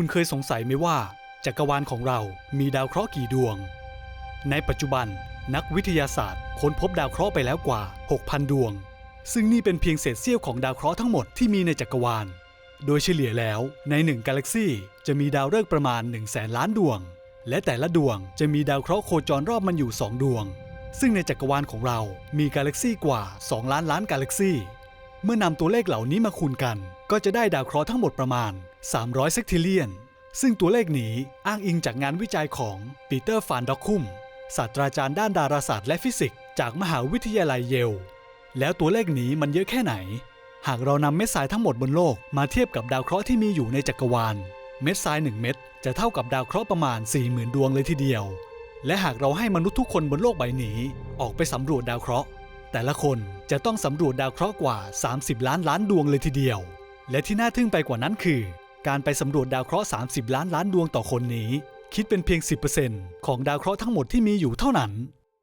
คุณเคยสงสัยไหมว่า จักรวาลของเรามีดาวเคราะห์กี่ดวง ในปัจจุบันนักวิทยาศาสตร์ค้นพบดาวเคราะห์ไปแล้วกว่า 6,000 ดวง ซึ่งนี่เป็นเพียงเศษเสี้ยวของดาวเคราะห์ทั้งหมดที่มีในจักรวาล โดยเฉลี่ยแล้วในหนึ่งกาแล็กซี่จะมีดาวฤกษ์ประมาณ 1 0 0 0 0แสนล้านดวง และแต่ละดวงจะมีดาวเคราะห์โคจรรอบมันอยู่ 2 ดวง ซึ่งในจักรวาลของเรามีกาแล็กซี่กว่า 2 ล้านล้านกาแล็กซี่ เมื่อนำตัวเลขเหล่านี้มาคูณกัน ก็จะได้ดาวเคราะห์ทั้งหมดประมาณ 300 เซกทิเลียน ซึ่งตัวเลขนี้อ้างอิงจากงานวิจัยของปีเตอร์ฟานด็อกคุมศาสตราจารย์ด้านดาราศาสตร์และฟิสิกส์จากมหาวิทยาลัยเยล แล้วตัวเลขนี้มันเยอะแค่ไหน หากเรานำเม็ดทรายทั้งหมดบนโลกมาเทียบกับดาวเคราะห์ที่มีอยู่ในจักรวาล เม็ดทราย1เม็ดจะเท่ากับดาวเคราะห์ประมาณ 40,000 ดวงเลยทีเดียว และหากเราให้มนุษย์ทุกคนบนโลกใบนี้ออกไปสำรวจดาวเคราะห์ แต่ละคนจะต้องสำรวจดาวเคราะห์กว่า 30 ล้านล้านดวงเลยทีเดียว และที่น่าทึ่งไปกว่านั้นคือ การไปสำรวจดาวเคราะห์ 30 ล้านล้านดวงต่อคนนี้ คิดเป็นเพียง 10%ของดาวเคราะห์ทั้งหมดที่มีอยู่เท่านั้น